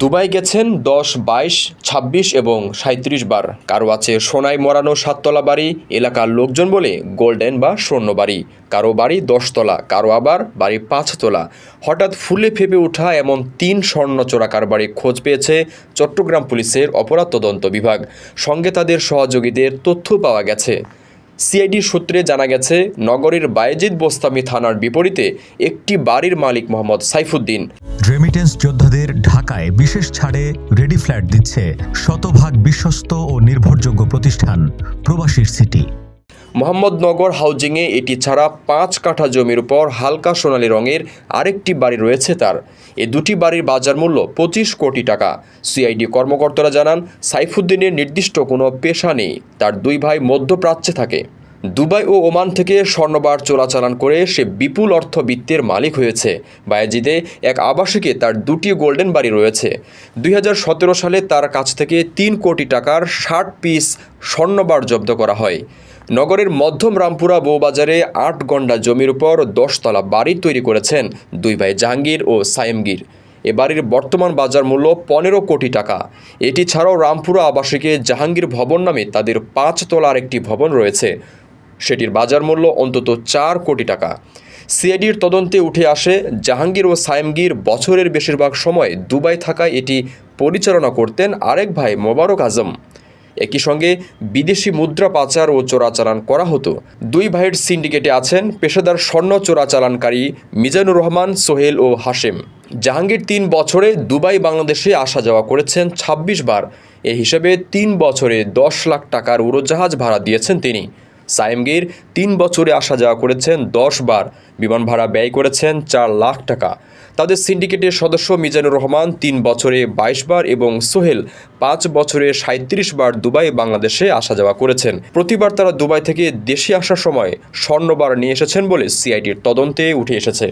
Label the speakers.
Speaker 1: Dubai গেছেন দশ, বাইশ, ছাব্বিশ এবং সাঁত্রিশ বার। কারও আছে সোনায় মরানো সাততলা বাড়ি, এলাকার লোকজন বলে গোল্ডেন বা স্বর্ণ বাড়ি। কারও বাড়ি দশতলা, কারও আবার বাড়ি পাঁচতলা। হঠাৎ ফুলে ফেপে ওঠা এমন তিন স্বর্ণ চোরা কারবারি খোঁজ পেয়েছে চট্টগ্রাম পুলিশের অপরাধ তদন্ত বিভাগ। সঙ্গে তাদের সহযোগীদের তথ্য পাওয়া গেছে। সিআইডি সূত্রে জানা গেছে, নগরের বায়েজিদ বোস্তামি থানার বিপরীতে একটি বাড়ির মালিক মোহাম্মদ সাইফুদ্দিন।
Speaker 2: রেমিটেন্স যোদ্ধাদের ঢাকায় বিশেষ ছাড়ে রেডি ফ্ল্যাট দিচ্ছে শতভাগ বিশ্বস্ত ও নির্ভরযোগ্য প্রতিষ্ঠান প্রবাসীর সিটি।
Speaker 1: মোহাম্মদনগর হাউজিংয়ে এটি ছাড়া পাঁচ কাঠা জমির উপর হালকা সোনালী রঙের আরেকটি বাড়ি রয়েছে তার। এ দুটি বাড়ির বাজার মূল্য পঁচিশ কোটি টাকা। সিআইডি কর্মকর্তারা জানান, সাইফুদ্দিনের নির্দিষ্ট কোনো পেশা নেই। তার দুই ভাই মধ্যপ্রাচ্যে থাকে। দুবাই ও ওমান থেকে স্বর্ণবার চোরাচালান করে সে বিপুল অর্থ অর্থবিত্তের মালিক হয়েছে। বায়াজিদে এক আবাসিকে তার দুটি গোল্ডেন বাড়ি রয়েছে। দুই হাজার সতেরো সালে তার কাছ থেকে তিন কোটি টাকার ষাট পিস স্বর্ণবার জব্দ করা হয়। নগরের মধ্যম রামপুরা বউবাজারে আট গন্ডা জমির উপর দশতলা বাড়ি তৈরি করেছেন দুই ভাই জাহাঙ্গীর ও সায়েমগীর। এ বাড়ির বর্তমান বাজার মূল্য পনেরো কোটি টাকা। এটি ছাড়াও রামপুরা আবাসিকে জাহাঙ্গীর ভবন নামে তাদের পাঁচ তলার একটি ভবন রয়েছে। সেটির বাজার মূল্য অন্তত চার কোটি টাকা। সিআইডির তদন্তে উঠে আসে, জাহাঙ্গীর ও সায়েমগীর বছরের বেশিরভাগ সময় দুবাই থাকায় এটি পরিচালনা করতেন আরেক ভাই মোবারক আজম। একই সঙ্গে বিদেশি মুদ্রা পাচার ও চোরাচালান করা হতো। দুই ভাইয়ের সিন্ডিকেটে আছেন পেশাদার স্বর্ণ চোরাচালানকারী মিজানুর রহমান, সোহেল ও হাশেম। জাহাঙ্গীর তিন বছরে দুবাই, বাংলাদেশে আসা যাওয়া করেছেন ২৬ বার। এ হিসেবে তিন বছরে দশ লাখ টাকার উড়োজাহাজ ভাড়া দিয়েছেন তিনি। সায়েমগীর তিন বছরে আসা যাওয়া করেছেন দশ বার। বিমান ভাড়া ব্যয় করেছেন চার লাখ টাকা। তাদের সিন্ডিকেটের সদস্য মিজানুর রহমান তিন বছরে বাইশ বার এবং সোহেল পাঁচ বছরে সাঁত্রিশ বার দুবাই বাংলাদেশে আসা যাওয়া করেছেন। প্রতিবার তারা দুবাই থেকে দেশে আসার সময় স্বর্ণবার নিয়ে এসেছেন বলে সিআইডির তদন্তে উঠে এসেছে।